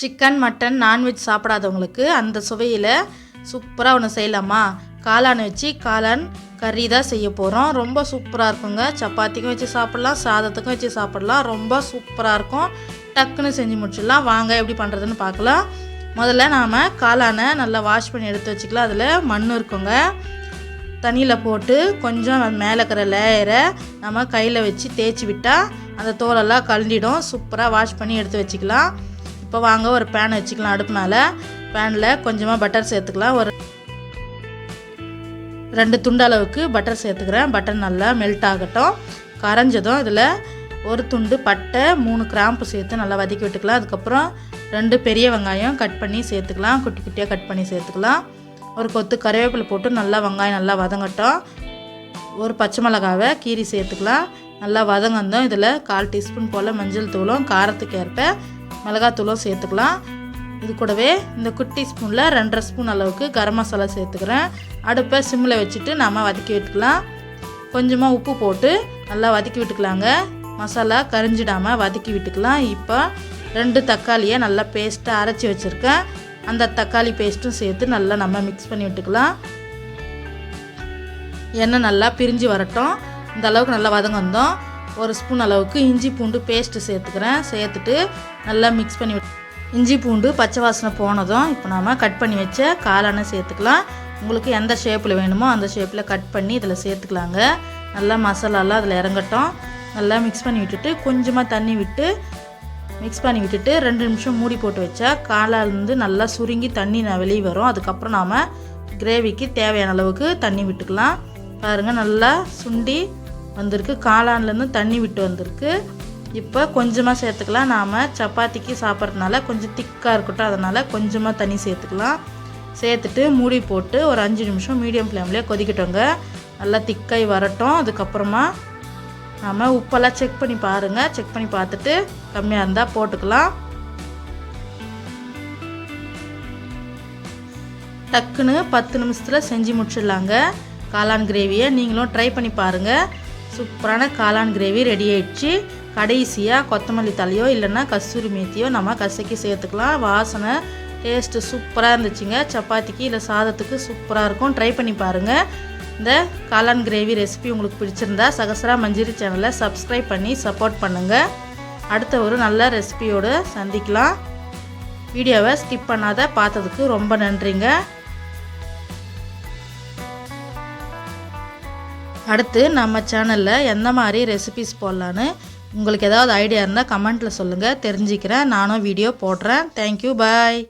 Chicken mutton non veg சாப்பிடாதவங்களுக்கு அந்த சுவையில் சூப்பராக ஒன்று செய்யலாமா? காளான் வச்சு காளான் கறி தான் செய்ய போகிறோம் ரொம்ப சூப்பராக இருக்குங்க. சப்பாத்திக்கும் வச்சு சாப்பிட்லாம் சாதத்துக்கும் வச்சு சாப்பிட்லாம். ரொம்ப சூப்பராக இருக்கும். டக்குன்னு செஞ்சு முடிச்சிடலாம். வாங்க எப்படி பண்ணுறதுன்னு பார்க்கலாம். முதல்ல நாம் காளானை நல்லா வாஷ் பண்ணி எடுத்து வச்சுக்கலாம். அதில் மண் இருக்குங்க. தண்ணியில் போட்டு கொஞ்சம் மேலே இருக்கிற லேயரை நம்ம கையில் வச்சு தேய்ச்சி விட்டால் அந்த தோலெல்லாம் கழண்டிடும் சூப்பராக வாஷ் பண்ணி எடுத்து வச்சுக்கலாம். இப்போ வாங்க ஒரு பேன் வச்சுக்கலாம். அடுப்பு மேலே பேனில் கொஞ்சமாக பட்டர் சேர்த்துக்கலாம். ஒரு ரெண்டு துண்டு அளவுக்கு பட்டர் சேர்த்துக்கிறேன். பட்டர் நல்லா மெல்ட் ஆகட்டும். கரைஞ்சதும் இதில் ஒரு துண்டு பட்டை மூணு கிராம்பு சேர்த்து நல்லா வதக்கி விட்டுக்கலாம். அதுக்கப்புறம் ரெண்டு பெரிய வெங்காயம் கட் பண்ணி சேர்த்துக்கலாம். குட்டி குட்டியாக கட் பண்ணி சேர்த்துக்கலாம். ஒரு கொத்து கருவேப்பிலை போட்டு நல்லா வெங்காயம் நல்லா வதங்கட்டும். ஒரு பச்சை மிளகாவை கீரி சேர்த்துக்கலாம். நல்லா வதங்கந்தோம் இதில் கால் டீஸ்பூன் போல் மஞ்சள் தூளும் காரத்துக்கு ஏற்ப மிளகாத்தூளும் சேர்த்துக்கலாம். இது கூடவே இந்த குட்டி ஸ்பூனில் ரெண்டரை ஸ்பூன் அளவுக்கு கரம் மசாலா சேர்த்துக்கிறேன். அடுப்பை சிம்மில் வச்சுட்டு நம்ம வதக்கி விட்டுக்கலாம். கொஞ்சமாக உப்பு போட்டு நல்லா வதக்கி விட்டுக்கலாங்க. மசாலா கரிஞ்சிடாமல் வதக்கி விட்டுக்கலாம். இப்போ ரெண்டு தக்காளியை நல்லா பேஸ்ட்டாக அரைச்சி வச்சுருக்கேன். அந்த தக்காளி பேஸ்ட்டும் சேர்த்து நல்லா நம்ம மிக்ஸ் பண்ணி விட்டுக்கலாம். எண்ணெய் நல்லா பிரிஞ்சு வரட்டும். இந்த அளவுக்கு நல்லா வதங்க வந்தோம் ஒரு ஸ்பூன் அளவுக்கு இஞ்சி பூண்டு பேஸ்ட்டு சேர்த்துக்கிறேன். சேர்த்துட்டு நல்லா மிக்ஸ் பண்ணி இஞ்சி பூண்டு பச்சை வாசனை போனதும் இப்போ நாம் கட் பண்ணி வச்ச காளானை சேர்த்துக்கலாம். உங்களுக்கு எந்த ஷேப்பில் வேணுமோ அந்த ஷேப்பில் கட் பண்ணி இதில் சேர்த்துக்கலாங்க. நல்லா மசாலாலாம் அதில் இறங்கட்டும். நல்லா மிக்ஸ் பண்ணி விட்டுட்டு கொஞ்சமாக தண்ணி விட்டு மிக்ஸ் பண்ணி விட்டுட்டு ரெண்டு நிமிஷம் மூடி போட்டு வச்சா காளாலேருந்து நல்லா சுருங்கி தண்ணி வெளியே வரும். அதுக்கப்புறம் நாம் கிரேவிக்கு தேவையான அளவுக்கு தண்ணி விட்டுக்கலாம். பாருங்கள் நல்லா சுண்டி வந்திருக்கு. காளான்லேருந்து தண்ணி விட்டு வந்திருக்கு. இப்போ கொஞ்சமாக சேர்த்துக்கலாம். நாம் சப்பாத்திக்கு சாப்பிட்றதுனால கொஞ்சம் திக்காக இருக்கட்டும். அதனால் கொஞ்சமாக தண்ணி சேர்த்துக்கலாம். சேர்த்துட்டு மூடி போட்டு ஒரு அஞ்சு நிமிஷம் மீடியம் ஃப்ளேம்லேயே கொதிக்கட்டோங்க. நல்லா திக்காய் வரட்டும். அதுக்கப்புறமா நாம் உப்பெல்லாம் செக் பண்ணி பாருங்கள் செக் பண்ணி பார்த்துட்டு கம்மியாக இருந்தால் போட்டுக்கலாம். டக்குன்னு பத்து நிமிஷத்தில் செஞ்சு முடிச்சிடலாங்க. காளான் கிரேவியை நீங்களும் ட்ரை பண்ணி பாருங்கள் சூப்பரான காளான் கிரேவி ரெடி ஆயிடுச்சு. கடைசியாக கொத்தமல்லி தலையோ இல்லைன்னா கஸ்தூரி மேத்தியோ நம்ம கசக்கி சேர்த்துக்கலாம். வாசனை டேஸ்ட்டு சூப்பராக இருந்துச்சுங்க. சப்பாத்திக்கு இல்லை சாதத்துக்கு சூப்பராக இருக்கும். ட்ரை பண்ணி பாருங்கள் இந்த காளான் கிரேவி ரெசிபி உங்களுக்கு பிடிச்சிருந்தா சகசரா மஞ்சரி சேனலை சப்ஸ்கிரைப் பண்ணி சப்போர்ட் பண்ணுங்கள் அடுத்த ஒரு நல்ல ரெசிபியோடு சந்திக்கலாம். வீடியோவை ஸ்கிப் பண்ணாத பார்த்ததுக்கு ரொம்ப நன்றிங்க. அடுத்து நம்ம சேனலில் எந்த மாதிரி ரெசிபிஸ் போடலான்னு உங்களுக்கு ஏதாவது ஐடியா இருந்தால் கமெண்ட்டில் சொல்லுங்கள் தெரிஞ்சுக்கிறேன். நானும் வீடியோ போடுறேன். Thank you bye